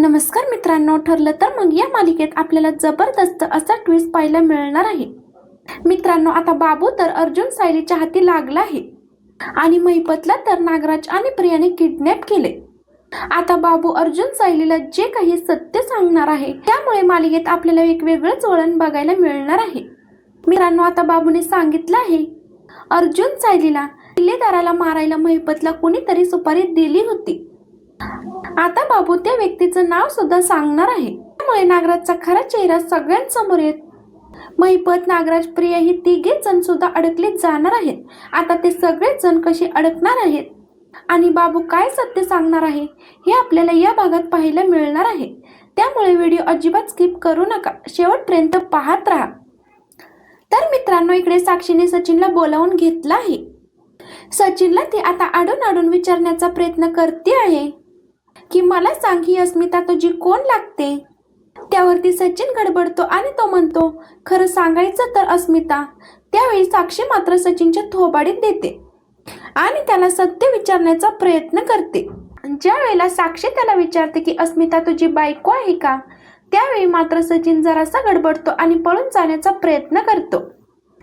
नमस्कार मित्रांनो ठरलं तर मग या मालिकेत आपल्याला जबरदस्त असा ट्विस्ट पाहायला मिळणार आहे. मित्रांनो आता बाबू तर अर्जुन सायलीच्या हाती लागला आहे. आणि महिपतला तर नागराज आणि प्रियाने किडनॅप केले. आता बाबू अर्जुन सायलीला जे काही सत्य सांगणार आहे त्यामुळे मालिकेत आपल्याला एक वेगळंच वळण बघायला मिळणार आहे. मित्रांनो आता बाबूने सांगितलं आहे अर्जुन सायलीला किल्लेदाराला मारायला महिपतला कोणीतरी सुपारी दिली होती. आता बाबू त्या व्यक्तीचं नाव सुद्धा सांगणार आहे. त्यामुळे नागराजचा खरा चेहरा सगळ्यांसमोर येत महिपत नागराज प्रिया ही तिघे जण सुद्धा अडकले जाणार आहेत. आता ते सगळे जण कसे अडकणार आहेत? आणि बाबू काय सत्य सांगणार आहे? हे आपल्याला या भागात पाहायला मिळणार आहे. त्यामुळे व्हिडिओ अजिबात स्किप करू नका. शेवटपर्यंत पाहत राहा. तर मित्रांनो इकडे साक्षीने सचिनला बोलावून घेतलं आहे. सचिनला ती आता आडून आडून विचारण्याचा प्रयत्न करते आहे. की मला सांग ही अस्मिता तुझी कोण लागते? त्यावरती सचिन गडबडतो आणि तो म्हणतो खरं सांगायचं तर अस्मिता त्यावेळी साक्षी मात्र सचिनच्या थोबाडीत देते आणि त्याला सत्य विचारण्याचा प्रयत्न करते. ज्या वेळेला साक्षी त्याला विचारते की अस्मिता तुझी बायको आहे का त्यावेळी मात्र सचिन जरासा गडबडतो आणि पळून जाण्याचा प्रयत्न करतो.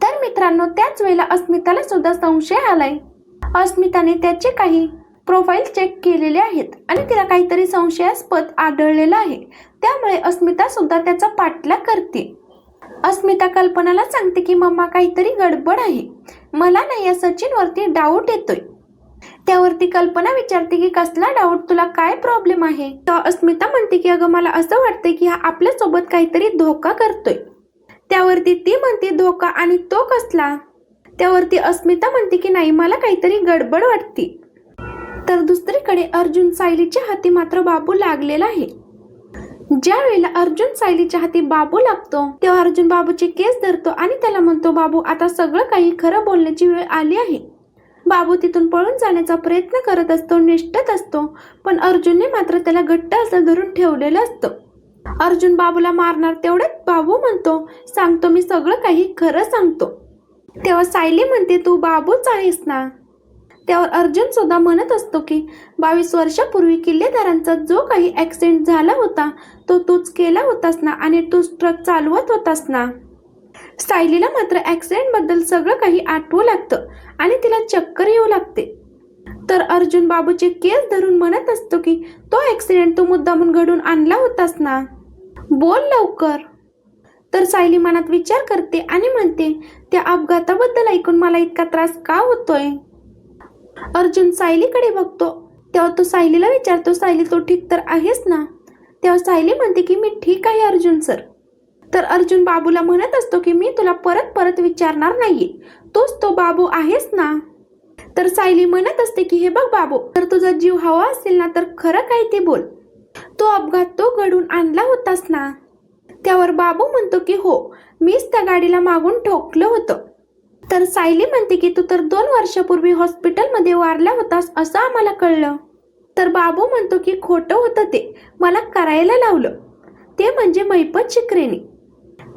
तर मित्रांनो त्याच वेळेला अस्मिताला सुद्धा संशय आलाय. अस्मिताने त्याचे काही प्रोफाईल चेक केलेले आहेत आणि तिला काहीतरी संशयास्पद आढळलेलं आहे. त्यामुळे अस्मिता सुद्धा त्याचा पाठलाग करते. अस्मिता कल्पनाला सांगते की मम्मा काहीतरी गडबड आहे. मला नाही या सचिनवरती डाऊट येतोय. त्यावरती कल्पना विचारते की कसला डाऊट तुला काय प्रॉब्लेम आहे? तर अस्मिता म्हणते की अगं मला असं वाटतंय की हा आपल्यासोबत काहीतरी धोका करतोय. त्यावरती ती म्हणते धोका आणि तो कसला? त्यावरती अस्मिता म्हणते की नाही मला काहीतरी गडबड वाटते. तर दुसरीकडे अर्जुन सायलीच्या हाती मात्र बाबू लागलेला आहे. ज्या वेळेला अर्जुन सायलीच्या हाती बाबू लागतो तेव्हा अर्जुन बाबूचे केस धरतो आणि त्याला म्हणतो बाबू आता सगळं काही खरं बोलण्याची वेळ आली आहे. बाबू तिथून पळून जाण्याचा प्रयत्न करत असतो निष्ठत असतो पण अर्जुनने मात्र त्याला घट्ट असं धरून ठेवलेलं असतं. अर्जुन बाबूला मारणार तेवढ्यात बाबू म्हणतो सांगतो मी सगळं काही खरं सांगतो. तेव्हा सायली म्हणते तू बाबूच आहेस ना. त्यावर अर्जुन सुद्धा म्हणत असतो की बावीस वर्षापूर्वी किल्लेदारांचा जो काही ॲक्सिडेंट झाला होता तो तूच केला होतास ना आणि तूच ट्रक चालवत होतास ना? सायलीला मात्र ॲक्सिडेंटबद्दल सगळं काही आठवू लागतं आणि तिला चक्कर येऊ लागते. तर अर्जुन बाबूचे केस धरून म्हणत असतो की तो ॲक्सिडेंट तू मुद्दामून घडून आणला होतास ना? बोल लवकर. तर सायली मनात विचार करते आणि म्हणते त्या अपघाताबद्दल ऐकून मला इतका त्रास का होतोय? अर्जुन सायलीकडे बघतो. तेव्हा तो सायलीला विचारतो सायली तो ठीक तर आहेस ना? तेव्हा सायली म्हणते की मी ठीक आहे अर्जुन सर. तर अर्जुन बाबूला म्हणत असतो की मी तुला परत परत विचारणार नाही तोच तो बाबू आहेस ना? तर सायली म्हणत असते की हे बघ बाबू तर तुझा जीव हवा असेल ना तर खरं काय ते बोल. तो अपघात तो घडून आणला होतास ना? त्यावर बाबू म्हणतो की हो मीच त्या गाडीला मागून ठोकलं होतं. तर सायली म्हणते की तू तर दोन वर्षापूर्वी हॉस्पिटलमध्ये वारला होतास असं आम्हाला कळलं. तर बाबू म्हणतो की खोटं होतं ते. मला करायला लावलं. ते म्हणजे मैपत शिकरेने.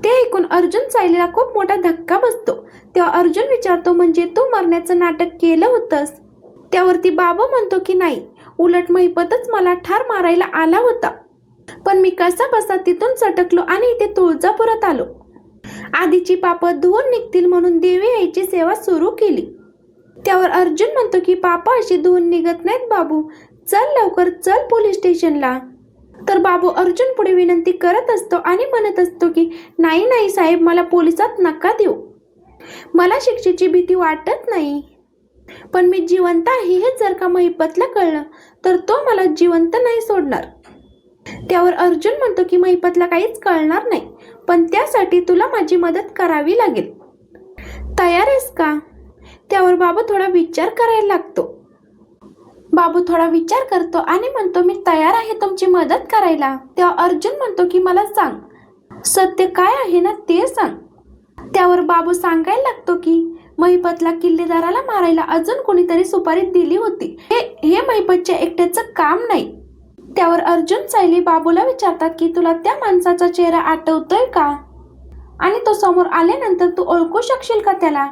ते ऐकून अर्जुन सायलीला खूप मोठा धक्का बसतो. तेव्हा अर्जुन विचारतो म्हणजे तू मरण्याचं नाटक केलं होतंस? त्यावरती बाबू म्हणतो की नाही. उलट महिपतच मला ठार मारायला आला होता. पण मी कसा बसा तिथून सटकलो आणि इथे तुळजापुरात आलो. आधीची पाप धुवून निघतील म्हणून देवी आईची सेवा सुरू केली. त्यावर अर्जुन म्हणतो की पापा अशी धुवून निघत नाहीत बाबू. चल लवकर चल पोलीस स्टेशनला. तर बाबू अर्जुन पुढे विनंती करत असतो आणि म्हणत असतो की नाही नाही साहेब मला पोलिसात नका देऊ. मला शिक्षेची भीती वाटत नाही. पण मी जिवंत आहे हे जर का महिपतला कळलं तर तो मला जिवंत नाही सोडणार. त्यावर अर्जुन म्हणतो की महिपतला काहीच कळणार नाही. पण त्यासाठी तुला माझी मदत करावी लागेल. तयार आहेस का? त्यावर बाबू थोडा विचार करायला लागतो. बाबू थोडा विचार करतो आणि म्हणतो मी तयार आहे तुमची मदत करायला. तेव्हा अर्जुन म्हणतो की मला सांग सत्य काय आहे ना ते सांग. त्यावर बाबू सांगायला लागतो की महिपतला किल्लेदाराला मारायला अजून कोणीतरी सुपारी दिली होती. हे हे महिपतच्या एकट्याचं काम नाही. त्यावर अर्जुन सैली बाबूला विचारतात की तुला त्या माणसाचा चेहरा आठवतोय का? आणि तो समोर आल्यानंतर तू ओळखू शकशील का त्याला?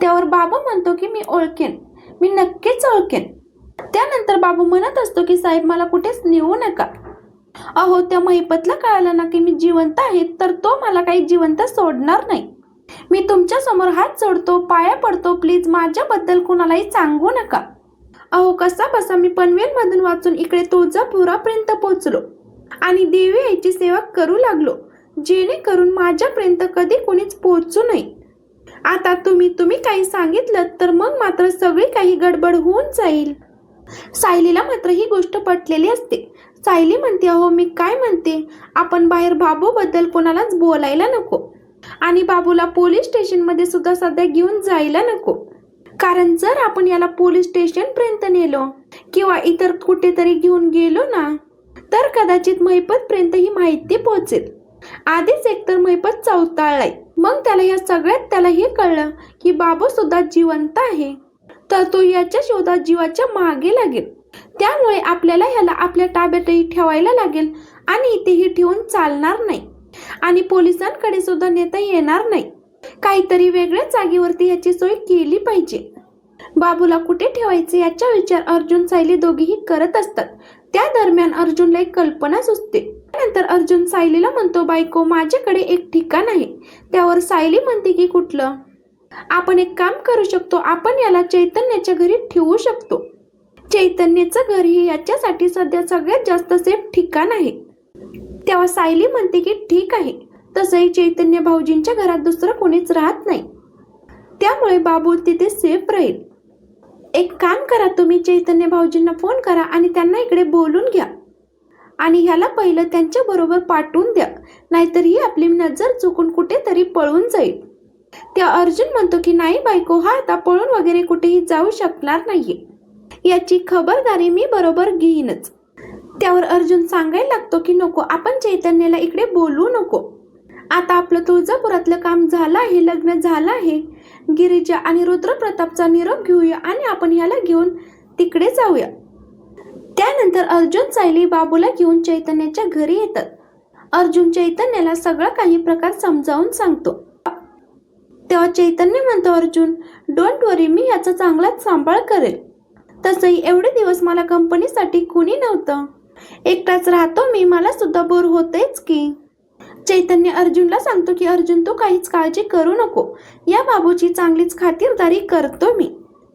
त्यावर बाबू म्हणतो की मी ओळखेन. मी नक्कीच ओळखेन. त्यानंतर बाबू म्हणत असतो की साहेब मला कुठेच नेऊ नका. अहो त्या महिपतला कळालं ना की मी जिवंत आहे तर तो मला काही जिवंत सोडणार नाही. मी तुमच्यासमोर हात जोडतो पाया पडतो. प्लीज माझ्याबद्दल कुणालाही सांगू नका. अहो कसा बसा मी पनवेलमधून वाचून इकडे तुळजापुरापर्यंत पोहोचलो आणि देवी आईची सेवा करू लागलो जेणेकरून माझ्यापर्यंत कधी कोणीच पोहोचू नये. आता तुम्ही तुम्ही काही सांगितलं तर मग मात्र सगळी काही गडबड होऊन जाईल. सायलीला मात्र ही गोष्ट पटलेली असते. सायली म्हणते अहो मी काय म्हणते? आपण बाहेर बाबूबद्दल कोणालाच बोलायला नको. आणि बाबूला पोलीस स्टेशनमध्ये सुद्धा सध्या घेऊन जायला नको. कारण जर आपण याला पोलीस स्टेशनपर्यंत नेलो किंवा इतर कुठेतरी घेऊन गेलो ना तर कदाचित महिपतपर्यंत ही माहिती पोहोचेल. आधीच एकतर महिपत चौताळलाय. मग त्याला या सगळ्यात त्याला हे कळलं की बाबू सुद्धा जिवंत आहे. तर तो याच्या शोधात जीवाच्या मागे लागेल. त्यामुळे आपल्याला ह्याला आपल्या ताब्यातही ठेवायला लागेल आणि इथेही ठेवून चालणार नाही. आणि पोलिसांकडे सुद्धा नेता येणार नाही. काहीतरी वेगळ्या जागेवरती याची सोय केली पाहिजे. बाबूला कुठे ठेवायचे याचा विचार अर्जुन सायली दोघेही करत असतात. त्या दरम्यान अर्जुनला एक कल्पना सुचते. त्यानंतर अर्जुन सायलीला म्हणतो बायको माझ्याकडे एक ठिकाण आहे. त्यावर सायली म्हणते की कुठलं? आपण एक काम करू शकतो. आपण याला चैतन्याच्या घरी ठेवू शकतो. चैतन्याचं घर हे याच्यासाठी सध्या सगळ्यात जास्त सेफ ठिकाण आहे. तेव्हा सायली म्हणते की ठीक आहे. तसंही चैतन्य भाऊजींच्या घरात दुसरं कोणीच राहत नाही. त्यामुळे बाबू तिथे सेफ राहील. एक काम करा तुम्ही चैतन्य भाऊजींना फोन करा आणि त्यांना इकडे बोलून घ्या. आणि ह्याला पहिलं त्यांच्या बरोबर पाठवून द्या. नाहीतर ही आपली नजर चुकून कुठेतरी पळून जाईल. त्या अर्जुन म्हणतो की नाही बायको हा आता पळून वगैरे कुठेही जाऊ शकणार नाहीये. याची खबरदारी मी बरोबर घेईनच. त्यावर अर्जुन सांगायला लागतो की नको आपण चैतन्याला इकडे बोलू नको. आता आपलं तुळजापुरातलं काम झालं आहे लग्न झालं आहे. गिरीजा आणि रुद्रप्रतापचा निरोप घेऊया आणि आपण ह्याला घेऊन तिकडे जाऊया. त्यानंतर अर्जुन सायली बाबूला घेऊन चैतन्याच्या घरी येतात. अर्जुन चैतन्याला सगळं काही प्रकार समजावून सांगतो. तेव्हा चैतन्य म्हणतो अर्जुन डोंट वरी मी याचा चांगलाच सांभाळ करेल. तसंही एवढे दिवस मला कंपनीसाठी कुणी नव्हतं. एकटाच राहतो मी मला सुद्धा बोर होतेच की. चैतन्य अर्जुनला सांगतो की अर्जुन तू काहीच काळजी करू नको. या बाबूची चांगलीच खातिरदारी करतो मी.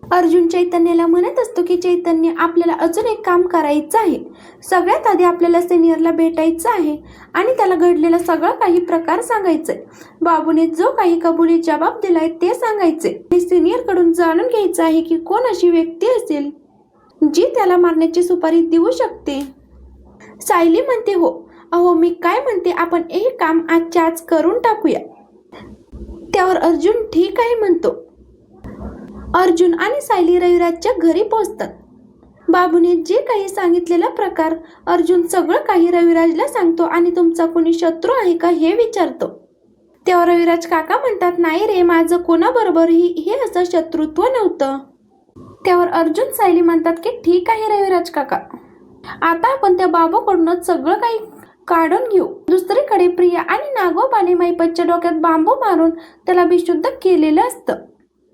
अर्जुन चैतन्याला म्हणत असतो की चैतन्य आपल्याला अजून एक काम करायचं आहे. सगळ्यात आधी आपल्याला सिनियरला भेटायचं आहे आणि त्याला घडलेला सगळं काही प्रकार सांगायचंय. बाबूने जो काही कबुली जबाब दिलाय ते सांगायचे आणि सिनियरकडून जाणून घ्यायचं आहे की कोण अशी व्यक्ती असेल जी त्याला मारण्याची सुपारी देऊ शकते? सायली म्हणते हो अहो मी काय म्हणते आपण हे काम आजच्या आज करून टाकूया. त्यावर अर्जुन ठीक आहे म्हणतो. अर्जुन आणि सायली रविराजच्या घरी पोहोचतात. बाबूने जे काही सांगितलेला प्रकार अर्जुन सगळं काही रविराजला सांगतो आणि तुमचा कोणी शत्रू आहे का हे विचारतो. तेव्हा रविराज काका म्हणतात नाही रे माझं कोणाबरोबरही हे असं शत्रुत्व नव्हतं. त्यावर अर्जुन सायली म्हणतात की ठीक आहे रविराज काका. आता आपण त्या बाबूकडूनच सगळं काही काढून घेऊ. दुसरीकडे प्रिया आणि नागोबाने मैपतच्या डोक्यात बांबू मारून त्याला विशुद्ध केलेलं असतं.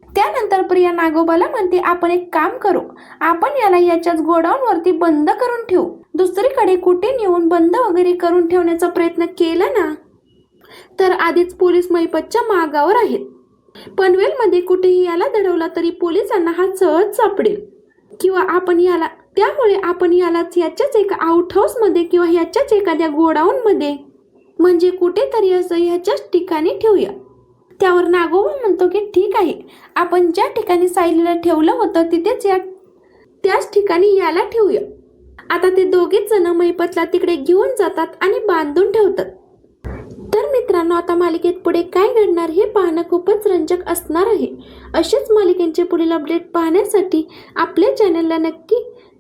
त्यानंतर प्रिया नागोबाला म्हणते आपण एक काम करू. आपण याला याच्याच गोडाऊनवरती बंद करून ठेवू. दुसरीकडे कुठे नेऊन बंद वगैरे करून ठेवण्याचा प्रयत्न केला ना तर आधीच पोलीस मैपतच्या मागावर आहेत. पनवेलमध्ये कुठेही याला दडवला तरी पोलिसांना हा सहज सापडेल. किंवा आपण याला त्यामुळे आपण यालाच याच्याच एका आउट हाऊसमध्ये किंवा ह्याच्याच एखाद्या गोडाऊनमध्ये म्हणजे कुठेतरी असं ह्याच्याच ठिकाणी ठेवूया. त्यावर नागोबा म्हणतो की ठीक आहे आपण ज्या ठिकाणी सायलीला ठेवलं होतं तिथेच या त्याच ठिकाणी याला ठेवूया. आता ते दोघेच जण मैपतला तिकडे घेऊन जातात आणि बांधून ठेवतात. तर मित्रांनो आता मालिकेत पुढे काय घडणार हे पाहणं खूपच रंजक असणार आहे. असेच मालिकेंचे पुढील अपडेट पाहण्यासाठी आपल्या चॅनलला नक्की